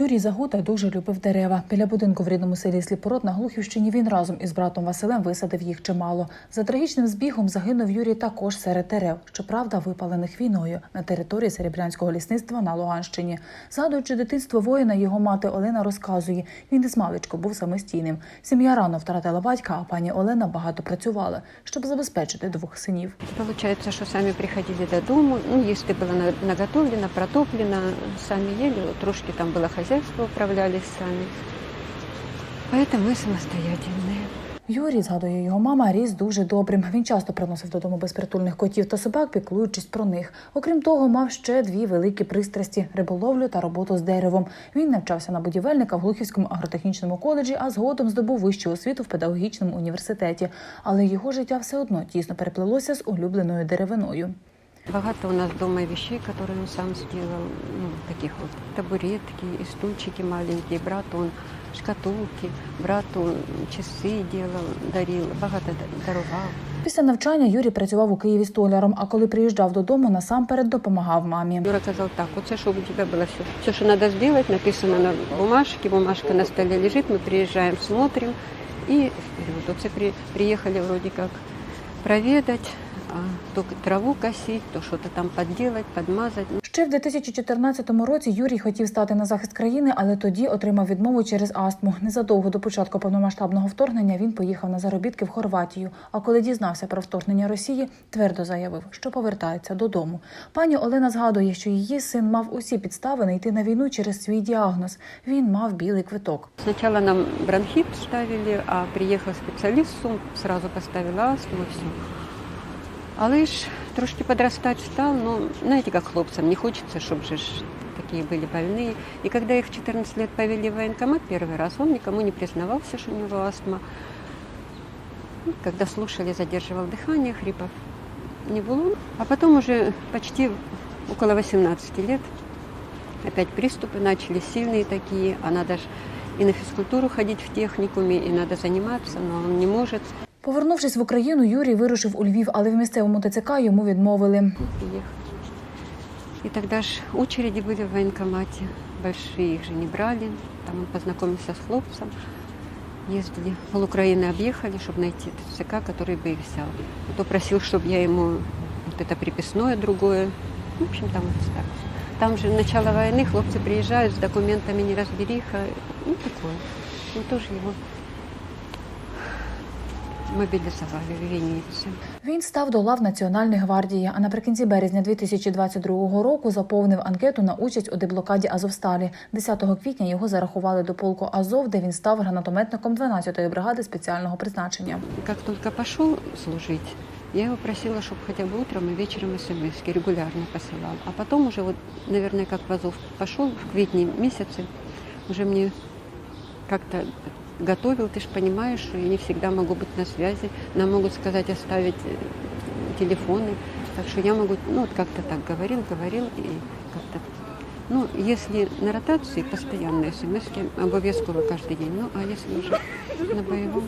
Юрій Загута дуже любив дерева. Біля будинку в рідному селі Сліпород на Глухівщині він разом із братом Василем висадив їх чимало. За трагічним збігом загинув Юрій також серед дерев, щоправда, випалених війною на території Серебрянського лісництва на Луганщині. Згадуючи дитинство воїна, його мати Олена розказує, він із маличку був самостійним. Сім'я рано втратила батька, а пані Олена багато працювала, щоб забезпечити двох синів. Получается, что сами приходили до дому, ну, если было на- наготовлено, протоплено, сами ели, вот трошки там было хозяйство, управлялись сами. Поэтому мы самостоятельные. Юрій, згадує його мама, ріс дуже добрим. Він часто приносив додому безпритульних котів та собак, піклуючись про них. Окрім того, мав ще дві великі пристрасті риболовлю та роботу з деревом. Він навчався на будівельника в Глухівському агротехнічному коледжі, а згодом здобув вищу освіту в педагогічному університеті. Але його життя все одно тісно переплелося з улюбленою деревиною. Богато у нас дома вещей, которые он сам сделал, ну, таких вот табуретки и стульчики маленькие. Брат он шкатулки, брату часы делал, дарил, богато да- дарував. Після навчання Юрій працював у Києві столяром, а коли приїжджав додому, насамперед допомагав мамі. Юра сказал так, вот все, чтобы у тебя было все. Все, что надо сделать, написано на бумажке, бумажка на столе лежит, мы приезжаем, смотрим и вперед. Вот все при, приехали вроде как проведать, а то траву косить, то что-то там подделать, подмазать. Ну, Ще в 2014 році Юрій хотів стати на захист країни, але тоді отримав відмову через астму. Незадовго до початку повномасштабного вторгнення він поїхав на заробітки в Хорватію. А коли дізнався про вторгнення Росії, твердо заявив, що повертається додому. Пані Олена згадує, що її син мав усі підстави не йти на війну через свій діагноз. Він мав білий квиток. Сначала нам бронхит ставили, а приехал специалист, сум- сразу поставил астму, все. Але ж трошки подрастать стал, но знаете, как хлопцам, не хочется, чтобы же такие были больные. И когда их в 14 лет повели в военкомат первый раз, он никому не признавался, что у него астма. Ну, Когда слушали, задерживал дыхание, хрипов не было. А потом уже почти около 18 лет опять приступы начались сильные такие, а надо же и на физкультуру ходить в техникуме, и надо заниматься, но он не может. Повернувшись в Україну, Юрій вирушив у Львів, але в місцевому ТЦК йому відмовили. приехать. И тогда ж очереди были в военкомате, большие их же не брали. Там он познакомился с хлопцем, ездили, пол Украины объехали, чтобы найти ТЦК, который бы их взял. А то просил, чтобы я ему вот это приписное другое. В общем, там вот так. Там же начало войны, хлопцы приезжают с документами неразбериха. Ну, такое. Ну, тоже его мобилизовали в Виннице. Він став до лав Національної гвардії, а наприкінці березня 2022 року заповнив анкету на участь у деблокаді Азовсталі. 10 квітня його зарахували до полку Азов, де він став гранатометником 12-ї бригади спеціального призначення. Как только пошел служить, я его просила, чтобы хотя бы утром и вечером смс регулярно посылал. А потом уже, вот, наверное, как в Азов пошел в квитне месяце, уже мне как-то готовил, ты же понимаешь, что я не всегда могу быть на связи. Нам могут сказать оставить э, телефоны. Так что я могу, ну, вот как-то так говорил, говорил и как-то... Ну, если на ротации постоянные смс обовязково каждый день. Ну, а если уже на боевом,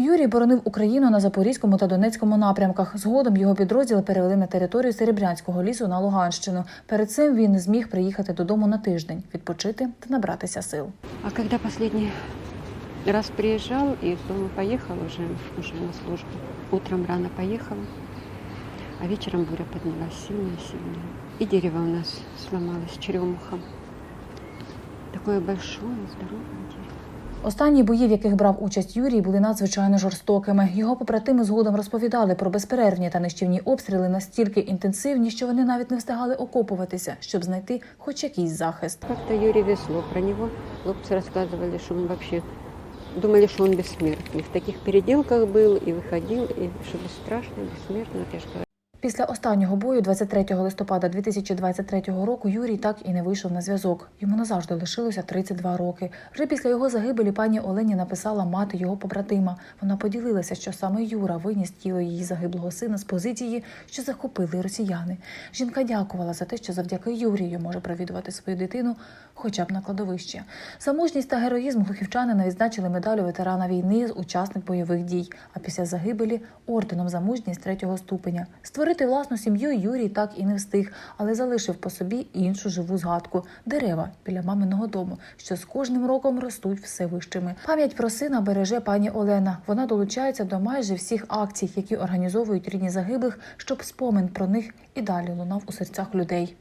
Юрій боронив Україну на Запорізькому та Донецькому напрямках. Згодом його підрозділи перевели на територію Серебрянського лісу на Луганщину. Перед цим він не зміг приїхати додому на тиждень, відпочити та набратися сил. А когда последний раз приезжал и из дома поехал уже, уже на службу, утром рано поехал, а вечером буря поднялась сильная-сильная. И дерево у нас сломалось черемухом. Такое большое, здоровое дерево. Останні бої, в яких брав участь Юрій, були надзвичайно жорстокими. Його побратими згодом розповідали про безперервні та нищівні обстріли настільки інтенсивні, що вони навіть не встигали окопуватися, щоб знайти хоч якийсь захист. Как-то Юрий везло про него. Хлопцы рассказывали, что он вообще думали, что он бессмертный. В таких переделках был и выходил, и что бесстрашный, бессмертный. Вот я же говорю, Після останнього бою, 23 листопада 2023 року, Юрій так і не вийшов на зв'язок. Йому назавжди лишилося 32 роки. Вже після його загибелі пані Олені написала мати його побратима. Вона поділилася, що саме Юра виніс тіло її загиблого сина з позиції, що захопили росіяни. Жінка дякувала за те, що завдяки Юрію може провідувати свою дитину, хоча б на кладовище. За мужність та героїзм глухівчанина відзначили медалю ветерана війни з учасник бойових дій. А після загибелі орденом за мужність третього ступеня. Створити Створити власну сім'ю Юрій так і не встиг, але залишив по собі іншу живу згадку дерева біля маминого дому, що з кожним роком ростуть все вищими. Пам'ять про сина береже пані Олена. Вона долучається до майже всіх акцій, які організовують рідні загиблих, щоб спомин про них і далі лунав у серцях людей.